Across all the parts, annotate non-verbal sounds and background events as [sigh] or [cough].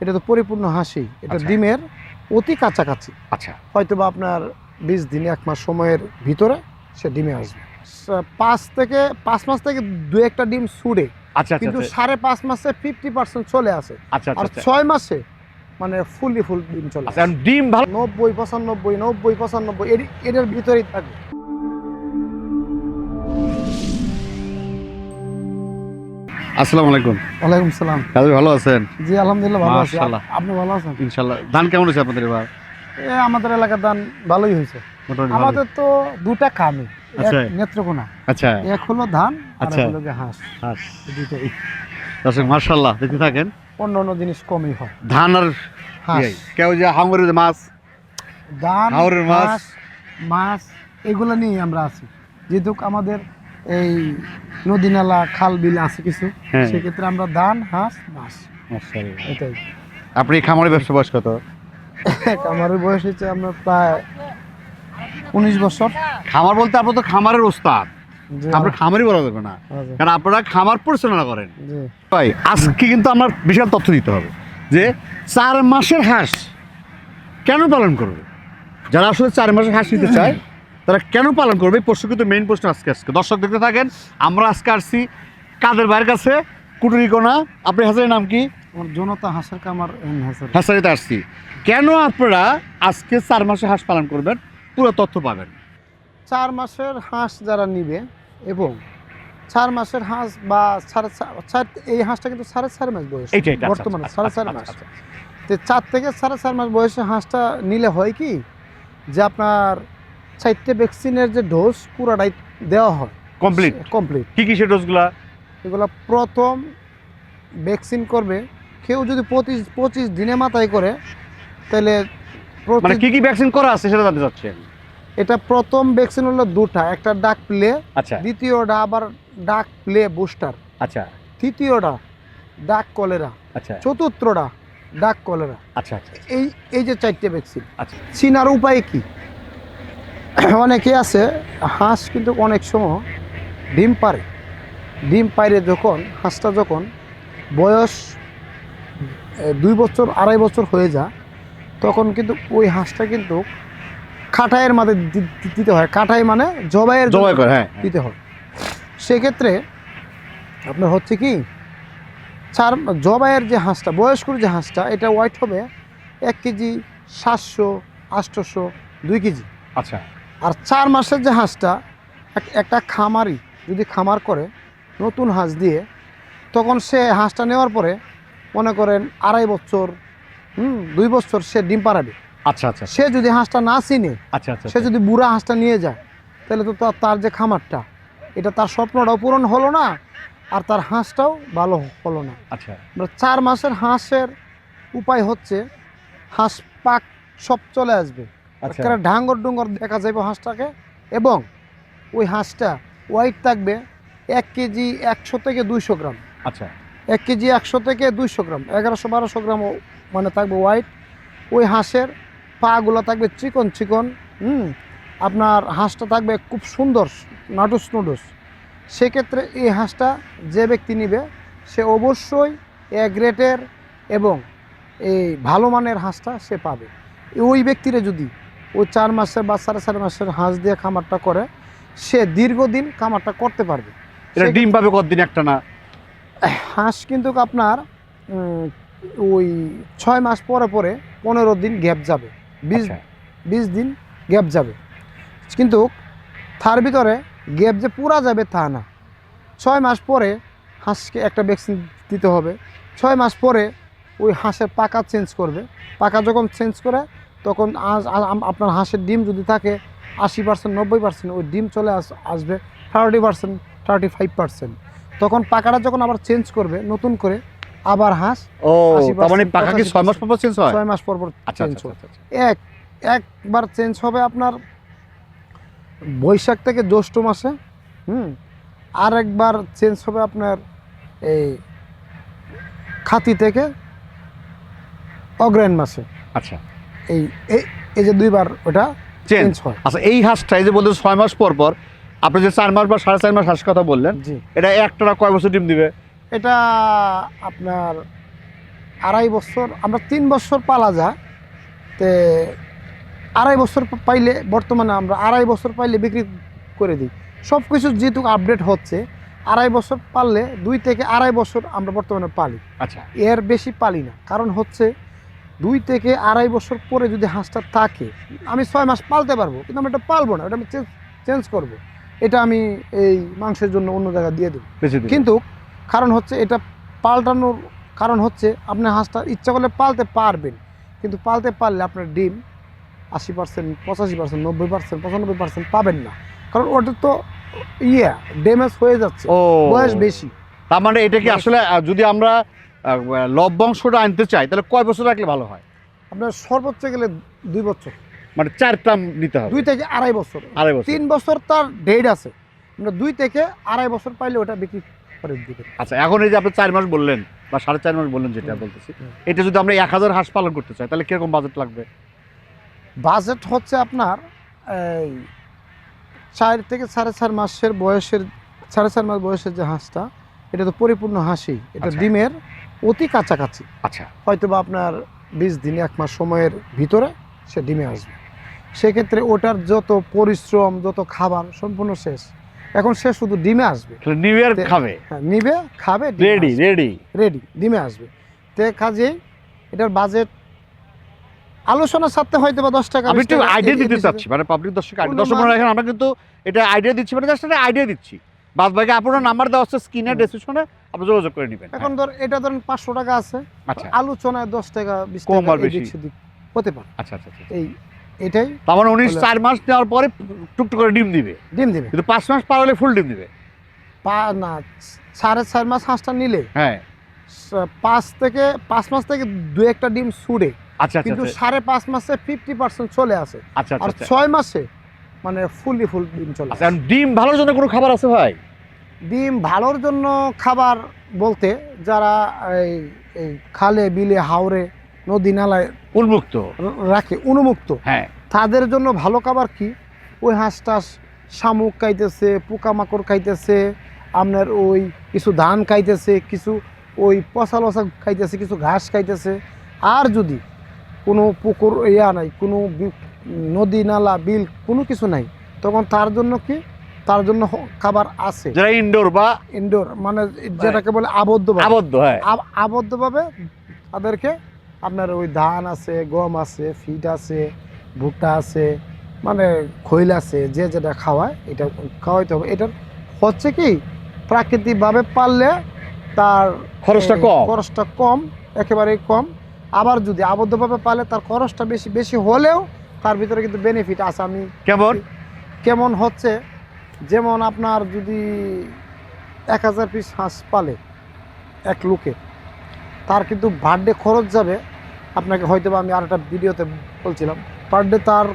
এটা তো পরিপূর্ণ হাসি এটা আচ্ছা। ডিমের অতি কাছাকাছি। আচ্ছা। হয়তো বা আপনার বিশ দিন এক মাস সময়ের ভিতরে সে ডিমে আসবে। পাঁচ থেকে পাঁচ মাস থেকে দু একটা ডিম ছুড়ে আচ্ছা আচ্ছা কিন্তু আচ্ছা। সাড়ে পাঁচ মাসে ফিফটি পার্সেন্ট চলে আসে। আচ্ছা আর ছয় মাসে মানে ফুললি ফুল ডিম চলে আসে। ডিম ভালো নব্বই পঁচানব্বই নব্বই পঁচানব্বই এর- এটার ভিতরেই থাকে। আসসালামু আলাইকুম। ওয়ালাইকুম সালাম। কাজী ভালো আছেন? জি আলহামদুলিল্লাহ ভালো আছি। আপনি ভালো আছেন? ধান কেমন হয়েছে আপনাদের এবার? এ আমাদের এলাকার দান ভালোই হয়েছে। আমাদের তো দুটা কামে আচ্ছা। নেত্রকোনা আচ্ছা। এক হলো ধান আর আচ্ছা। হলো হাঁস। হাস। এই দুইটাই। দর্শক মার্শাল্লাহ দেখতে থাকেন। অন্য অন্য জিনিস কমই হয়। ধান আর হাঁস। ইয়ে, কেউ যে হাঙ্গরের মাছ ধান মাছ। মাছ এগুলো নিয়ে আমরা আছি। যেহেতু আমাদের এই নদী নালা খাল বিল আছে কিছু। হ্যাঁ। সেক্ষেত্রে আমরা ধান হাঁস মাছ মাশাআল্লাহ। এটাই। আপনি খামারের ব্যবসা বয়স কত? [laughs] আমার বয়স হচ্ছে আপনার প্রায় উনিশ বছর। খামার বলতে আপনার তো খামারের ওস্তাদ। জি, আপনার খামারই বলা যাবে না। আচ্ছা, কারণ আপনারা খামার পরিচালনা করেন। জি। ভাই আজকে কিন্তু আমার বিশাল তথ্য দিতে হবে যে চার মাসের হাঁস কেন পালন করবে? যারা আসলে চার মাসের হাঁস নিতে চায় তারা কেন পালন করবে? এই প্রশ্ন কিন্তু মেইন প্রশ্ন আজকে আজকে। দর্শক দেখতে থাকেন আমরা আজকে আসছি কাদের ভাইয়ের কাছে? কুটুরিকোনা আপনি হাসারের নাম কি? জনতা হাঁসের কামার হাঁসের। হাসারিতে আসছি। কেন আপনারা আজকে চার মাসে হাঁস পালন করবেন? পুরো তথ্য পাবেন। চার মাসের হাঁস যারা নিবে এবং চার মাসের হাঁস বা সাড়ে চার এই হাঁসটা কিন্তু সাড়ে চার মাস বয়স আচ্ছা, বর্তমানে আচ্ছা, সাড়ে চার আচ্ছা, মাস। আচ্ছা, তো চার থেকে সাড়ে চার মাস বয়সে হাঁসটা নিলে হয় কি? যে আপনার চারটে ভ্যাকসিনের যে ডোজ পুরাটাই দেওয়া হয়। কমপ্লিট কমপ্লিট কি কি সে ডোজগুলা এগুলো প্রথম ভ্যাকসিন করবে। কেউ যদি পঁচিশ পঁচিশ দিনে মাথায় করে তাহলে মানে কি কি ভ্যাকসিন করা আছে সেটা জানতে চাচ্ছেন? এটা প্রথম ভ্যাকসিন হলো দুটা একটা ডাক প্লে আচ্ছা। দ্বিতীয়টা আবার ডাক প্লে বুস্টার আচ্ছা। তৃতীয়টা ডাক কলেরা আচ্ছা। চতুর্থটা ডাক কলেরা আচ্ছা। আচ্ছা এই এই যে চারটে ভ্যাকসিন আচ্ছা। চিনার উপায় কি? [coughs] অনেকে আছে হাঁস কিন্তু অনেক সময় ডিম পারে ডিম পাইরে যখন হাঁসটা যখন বয়স দুই বছর আড়াই বছর হয়ে যায় তখন কিন্তু ওই হাঁসটা কিন্তু কাঠাইয়ের মাঝে দিতে হয়। কাঠাই মানে জবাইয়ের জবাই করে হ্যাঁ হ্যাঁ। দিতে হয়। সেক্ষেত্রে আপনার হচ্ছে কি চার জবাইয়ের যে হাঁসটা বয়স্কর যে হাঁসটা এটা ওয়াইট হবে এক কেজি সাতশো আটশোশো দুই কেজি। আচ্ছা। আর চার মাসের যে হাঁসটা এক- একটা খামারি যদি খামার করে নতুন হাঁস দিয়ে তখন সে হাঁসটা নেওয়ার পরে মনে করেন আড়াই বছর হুম দুই বছর সে ডিম পাড়াবে। আচ্ছা আচ্ছা। সে যদি হাঁসটা না চিনে আচ্ছা আচ্ছা সে যদি বুড়া হাঁসটা নিয়ে যায় তাহলে তো তার- যে খামারটা এটা তার স্বপ্নটাও পূরণ হলো না আর তার হাঁসটাও ভালো হলো না। আচ্ছা। চার মাসের হাঁসের উপায় হচ্ছে হাঁস পাক সব চলে আসবে। আচ্ছা একেবারে ডাঙ্গর ডুঙ্গর দেখা যাবে হাঁসটাকে এবং ওই হাঁসটা ওয়াইট থাকবে এক কেজি একশো থেকে দুইশো গ্রাম। আচ্ছা। এক কেজি একশো থেকে দুইশো গ্রাম এগারোশো বারোশো গ্রাম মানে থাকবে হোয়াইট ওই হাঁসের পাগুলো থাকবে চিকন চিকন হুম? আপনার হাঁসটা থাকবে খুব সুন্দর নাটুস নুডুস। সেক্ষেত্রে এই হাঁসটা যে ব্যক্তি নিবে সে অবশ্যই এ গ্রেটের এবং এই ভালো মানের হাঁসটা সে পাবে। ওই ব্যক্তিরা যদি ওই চার মাসের বা সাড়ে চার মাসের হাঁস দিয়ে খামারটা করে সে দীর্ঘদিন খামারটা করতে পারবে। এটা ডিম পাবে কতদিন একটা না? হাঁস কিন্তু আপনার ওই ছয় মাস পরে পরে পনেরো দিন গ্যাপ যাবে। বিশ আচ্ছা। বিশ দিন গ্যাপ যাবে। কিন্তু তার ভিতরে গ্যাপ যে পুরা যাবে তা না। ছয় মাস পরে হাঁসকে একটা ভ্যাকসিন দিতে হবে। ছয় মাস পরে ওই হাঁসের পাকা চেঞ্জ করবে। পাকা যখন চেঞ্জ করে তখন আজ আপনার হাঁসের ডিম যদি থাকে আশি পার্সেন্ট নব্বই পার্সেন্ট ওই ডিম চলে আস আসবে thirty percent thirty five percent তখন পাকাটা যখন আবার চেঞ্জ করবে নতুন করে আবার হাঁস ও মানে পাখা কি ছয় মাস পর চেঞ্জ হয়? ছয় মাস পর পর চেঞ্জ আচ্ছা আচ্ছা, আচ্ছা। এক একবার চেঞ্জ হবে আপনার বৈশাখ থেকে জ্যৈষ্ঠ মাসে হুম? আর একবার চেঞ্জ হবে আপনার এই খাতি থেকে অগ্রায়ণ মাসে। আচ্ছা। এই এই- এই যে দুইবার ওটা চেঞ্জ হয়। আচ্ছা এই হাঁসটা এই যে বলতে ছয় মাস পর পর আপনি যে চার মাস বা সাড়ে চার মাস হাঁস কথা বললেন এটা একটা কয় বছর ডিম দিবে? এটা আপনার আড়াই বছর আমরা তিন বছর পালা যায় তে আড়াই বছর পাইলে বর্তমানে আমরা আড়াই বছর পাইলে বিক্রি করে দিই। সব কিছু যেহেতু আপডেট হচ্ছে আড়াই বছর পারলে দুই থেকে আড়াই বছর আমরা বর্তমানে পালি। আচ্ছা। এর বেশি পালি না। কারণ হচ্ছে দুই থেকে আড়াই বছর পরে যদি হাঁসটা থাকে আমি ছয় মাস পালতে পারব কিন্তু আমি এটা পালবো না এটা আমি চেঞ্জ করব। এটা আমি এই মাংসের জন্য অন্য জায়গায় দিয়ে দেবো। কিন্তু কারণ হচ্ছে এটা পাল্টানোর কারণ হচ্ছে আপনি হাঁসটা ইচ্ছা করলে পালতে পারবেন কিন্তু পালতে পারলে আপনার ডিম আশি পার্সেন্ট পঁচাশি পার্সেন্ট নব্বই পার্সেন্ট পঁচানব্বই পার্সেন্ট পাবেন না। কারণ ওটা তো ইয়ে ড্যামেজ হয়ে যাচ্ছে বয়স বেশি। তার মানে এটা কি আসলে যদি আমরা লভ্যাংশটা আনতে চাই তাহলে কয় বছর রাখলে ভালো হয়? আপনার সর্বোচ্চ গেলে দুই বছর। মানে চার টার্ম নিতে হবে। দুই থেকে আড়াই বছর। আড়াই বছর। তিন বছর তার ডেট আছে। আমরা দুই থেকে আড়াই বছর পাইলে ওটা বিক্রি করে দিতে আচ্ছা এখন এই যে আপনি চার মাস বললেন বা সাড়ে চার মাস বললেন যেটা। বলতেছি এটা যদি আমরা এক হাজার হাঁস পালন করতে চাই তাহলে কীরকম বাজেট লাগবে? বাজেট হচ্ছে আপনার এই চার থেকে সাড়ে চার মাসের বয়সের সাড়ে চার মাস বয়সের যে হাঁসটা এটা তো পরিপূর্ণ হাসি এটা আচ্ছা। ডিমের অতি কাছাকাছি। আচ্ছা। হয়তো বা আপনার বিশ দিন এক মাস সময়ের ভিতরে সে ডিমে আসবে। সেক্ষেত্রে ওটার যত পরিশ্রম যত খাবার সম্পূর্ণ শেষ। এখন সে শুধু ডিমে আসবে। নিউ ইয়ার খাবে? হ্যাঁ নিবে খাবে রেডি রেডি রেডি ডিমে আসবে। তে কাজেই এটার বাজেট আলোচনার সাথে হয়তো বা দশ টাকা আমি একটু আইডিয়া দিতে চাচ্ছি মানে পাবলিক দর্শক কোনো দর্শক মান- রাখেন আমরা কিন্তু এটা আইডিয়া দিচ্ছি মানে জাস্ট একটা আইডিয়া দিচ্ছি। বাদ বাকি আপনার নাম্বার দেওয়া হচ্ছে স্ক্রিনের হুম। ডেসক্রিপশনে আপনি যোগাযোগ করে নেবেন। এখন ধর এটা ধরেন পাঁচশো টাকা আছে আচ্ছা। আলোচনায় দশ টাকা বিশ টাকা হতে পারে। আচ্ছা আচ্ছা আচ্ছা। এই এটাই তার মানে উনি চার মাস নেওয়ার পরে টুকটুক করে ডিম দিবে। ডিম দিবে। কিন্তু পাঁচ মাস পার হলে ফুল ডিম দিবে। পা না সাড়ে চার মাস হাঁসটা নিলে। হ্যাঁ। পাঁচ থেকে পাঁচ মাস থেকে দু একটা ডিম ছুড়ে। আচ্ছা আচ্ছা কিন্তু সাড়ে পাঁচ মাসে ফিফটি পার্সেন্ট চলে আসে। আচ্ছা আর ছয় মাসে মানে ফুললি ফুল ডিম চলে আসে। ডিম ভালোর জন্য কোনো খাবার আছে ভাই? ডিম ভালোর জন্য খাবার বলতে যারা এই এই খালে বিলে হাওরে নদী নালায় উন্মুক্ত। রাখে উন্মুক্ত। হ্যাঁ। তাদের জন্য ভালো খাবার কি? ওই হাঁসটা শামুক খাইতেছে পোকামাকড় খাইতেছে আপনার ওই কিছু ধান খাইতেছে কিছু ওই পচা লসা খাইতেছে কিছু ঘাস খাইতেছে। আর যদি কোনো পুকুর ইয়া নাই কোনো বি- নদী নালা বিল কোনো কিছু নাই তখন তার জন্য কি? তার জন্য খাবার আছে। যারা ইনডোর বা ইনডোর মানে যেটাকে বলে আবদ্ধ আবদ্ধ হ্যাঁ। আব- আবদ্ধভাবে তাদেরকে আপনার ওই ধান আছে গম আছে ফিট আছে ভুট্টা আছে মানে খৈল আছে যে যেটা খাওয়ায় এটা খাওয়াইতে হবে। এটা হচ্ছে কি প্রাকৃতিকভাবে পারলে তার খরচটা কম। খরচটা কম একেবারেই কম। আবার যদি আবদ্ধভাবে পালে তার খরচটা বেশি বেশি হলেও তার ভিতরে কিন্তু বেনিফিট আছে। আমি কেমন? কেমন হচ্ছে যেমন আপনার যদি এক হাজার পিস হাঁস পালে এক লোকে, তার কিন্তু বার্থডে খরচ যাবে। আপনাকে হয়তো আমি আর একটা ভিডিওতে বলছিলাম। পার ডে তার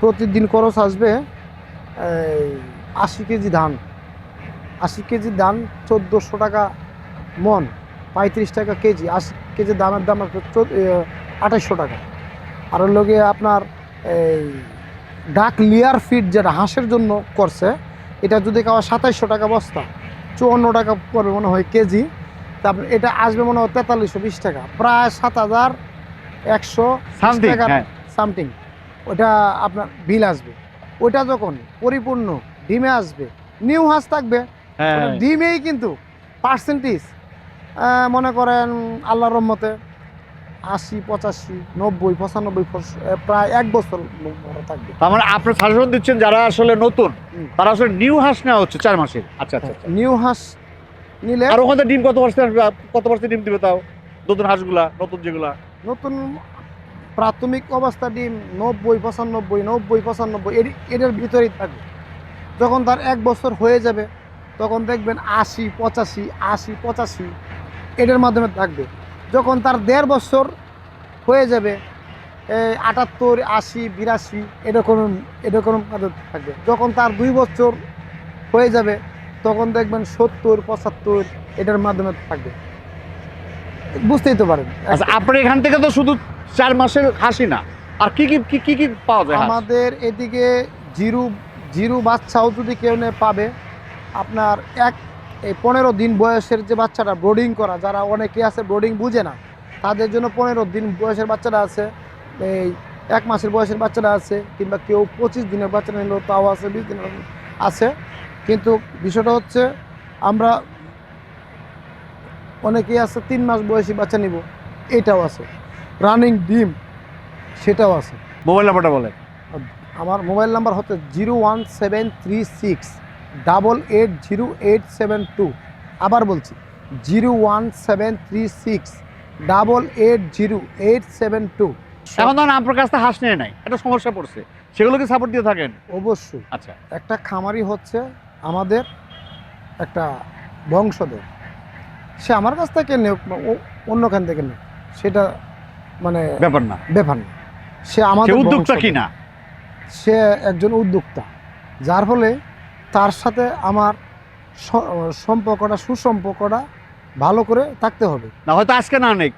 প্রতিদিন খরচ আসবে আশি কেজি ধান। আশি কেজি ধান চোদ্দোশো টাকা মন, পঁয়ত্রিশ টাকা কেজি। আশি কেজি দামের দাম আসবে আঠাশশো টাকা। আর লোকে আপনার, এই ডাক লিয়ার ফিড যেটা হাঁসের জন্য করছে এটা যদি খাওয়া সাতাইশশো টাকা বস্তা চুয়ান্ন টাকা পড়বে মনে হয় কেজি তারপর এটা আসবে মনে হয় তেতাল্লিশশো বিশ টাকা প্রায় সাত হাজার একশো সামথিং টাকার হ্যাঁ। সামথিং ওটা আপনার বিল আসবে। ওটা যখন পরিপূর্ণ ডিমে আসবে নিউ হাঁস থাকবে হ্যাঁ। ডিমেই কিন্তু পার্সেন্টেজ মনে করেন আল্লাহর রহমতে আশি পঁচাশি নব্বই পঁচানব্বই প্রায় এক বছর থাকবে। তার মানে আপনি সাজেশন দিচ্ছেন যারা আসলে নতুন তারা আসলে নিউ হাঁস নেওয়া হচ্ছে চার মাসের। আচ্ছা আচ্ছা আচ্ছা। নিউ হাঁস নিলে আর ওখানে ডিম কত পার্সেন্ট কত পার্সেন্ট ডিম দিবে তাও? নতুন হাঁসগুলা নতুন যেগুলা। নতুন প্রাথমিক অবস্থা ডিম নব্বই পঁচানব্বই নব্বই পঁচানব্বই এর- এটার ভিতরেই থাকবে। যখন তার এক বছর হয়ে যাবে তখন দেখবেন আশি পঁচাশি আশি পঁচাশি এটার মাধ্যমে থাকবে। যখন তার দেড় বছর হয়ে যাবে এই আটাত্তর আশি বিরাশি এরকম এরকম থাকবে। যখন তার দুই বছর হয়ে যাবে তখন দেখবেন সত্তর পঁচাত্তর এটার মাধ্যমে থাকবে। বুঝতেই তো পারেন। আচ্ছা আপনার এখান থেকে তো শুধু চার মাসের হাসি না। আর কি কি কি কি কি পাওয়া যায় আমাদের এদিকে জিরু জিরু বাচ্চাও যদি কেউ নে পাবে। আপনার এক এই পনেরো দিন বয়সের যে বাচ্চাটা ব্রোডিং করা যারা অনেকে আছে ব্রোডিং বুঝে না তাদের জন্য পনেরো দিন বয়সের বাচ্চারা আছে এই এক মাসের বয়সের বাচ্চারা আছে কিংবা কেউ পঁচিশ দিনের বাচ্চারা নিলেও তাও আছে বিশ দিনের আছে। কিন্তু বিষয়টা হচ্ছে আমরা অনেকেই আছে তিন মাস বয়সী বাচ্চা নিব এটাও আছে। রানিং ডিম সেটাও আছে। মোবাইল নাম্বারটা বলে আমার মোবাইল নাম্বার হচ্ছে zero one seven three six. Double eight zero eight seven two আবার বলছি zero one seven three six double eight zero eight seven two এখন ধরেন আপনার কাছ থেকে হাঁস নিয়ে নাই একটা সমস্যা পড়ছে সেগুলোকে সাপোর্ট দিয়ে থাকেন? অবশ্যই। আচ্ছা। একটা খামারি হচ্ছে আমাদের একটা বংশধর সে আমার কাছ থেকে নেক অন্যখান থেকে নেক সেটা মানে ব্যাপার না। ব্যাপার না। সে আমাদের উদ্যোক্তা বংশধর। কি না? সে একজন উদ্যোক্তা যার ফলে তার সাথে আমার সম্পর্কটা সুসম্পর্কটা ভালো করে থাকতে হবে। না হয়তো আজকে না অনেক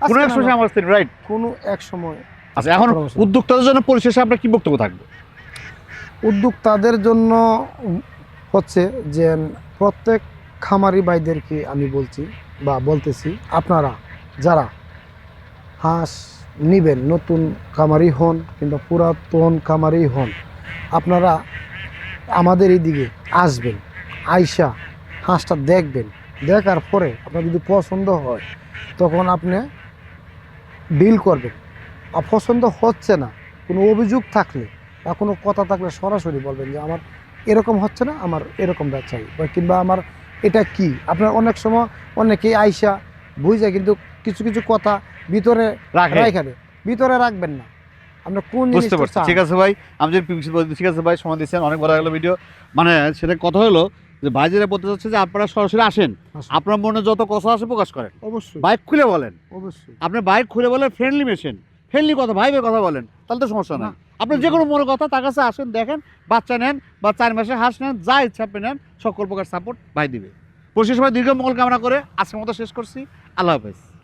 কোনো এক সময় আমার স্ত্রী রাইট কোনো এক সময় আচ্ছা এখন। উদ্যোক্তাদের জন্য পরিশেষে আপনার কি বক্তব্য থাকবে? উদ্যোক্তাদের জন্য হচ্ছে যে প্রত্যেক খামারি ভাইদেরকে আমি বলছি বা বলতেছি আপনারা যারা হাঁস নিবেন নতুন খামারি হন কিংবা পুরাতন খামারি হন আপনারা আমাদের এইদিকে আসবেন আইসা হাঁসটা দেখবেন। দেখার পরে আপনার যদি পছন্দ হয় তখন আপনি ডিল করবেন। আর পছন্দ হচ্ছে না কোনো অভিযোগ থাকলে বা কোনো কথা থাকলে সরাসরি বলবেন যে আমার এরকম হচ্ছে না আমার এরকমটা চাই বা কিংবা আমার এটা কি? আপনার অনেক সময় অনেকেই আইসা বুঝে কিন্তু কিছু কিছু কথা ভিতরে রাখে। ভিতরে রাখবেন না। আপনার কোন বুঝতে পারছি। ঠিক আছে ভাই আমি যদি ঠিক আছে ভাই সময় দিচ্ছেন অনেক বড় গেল ভিডিও মানে সেটা কথা হলো যে ভাই যেটা বলতে চাচ্ছে যে আপনারা সরাসরি আসেন আপনার মনে যত কথা আছে প্রকাশ করেন। অবশ্যই। বাইক খুলে বলেন। অবশ্যই। আপনি বাইক খুলে বলেন ফ্রেন্ডলি মেশিন ফ্রেন্ডলি কথা ভাইবে কথা বলেন তাহলে তো সমস্যা না। আপনার যে কোনো মনে কথা তার কাছে আসেন দেখেন বাচ্চা নেন বা চার মাসে হাঁস নেন যা ইচ্ছা আপনি নেন সকল প্রকার সাপোর্ট ভাই দিবে। পরিশেষ ভাই দীর্ঘ মঙ্গল কামনা করে আজকের মতো শেষ করছি। আল্লাহ হাফেজ।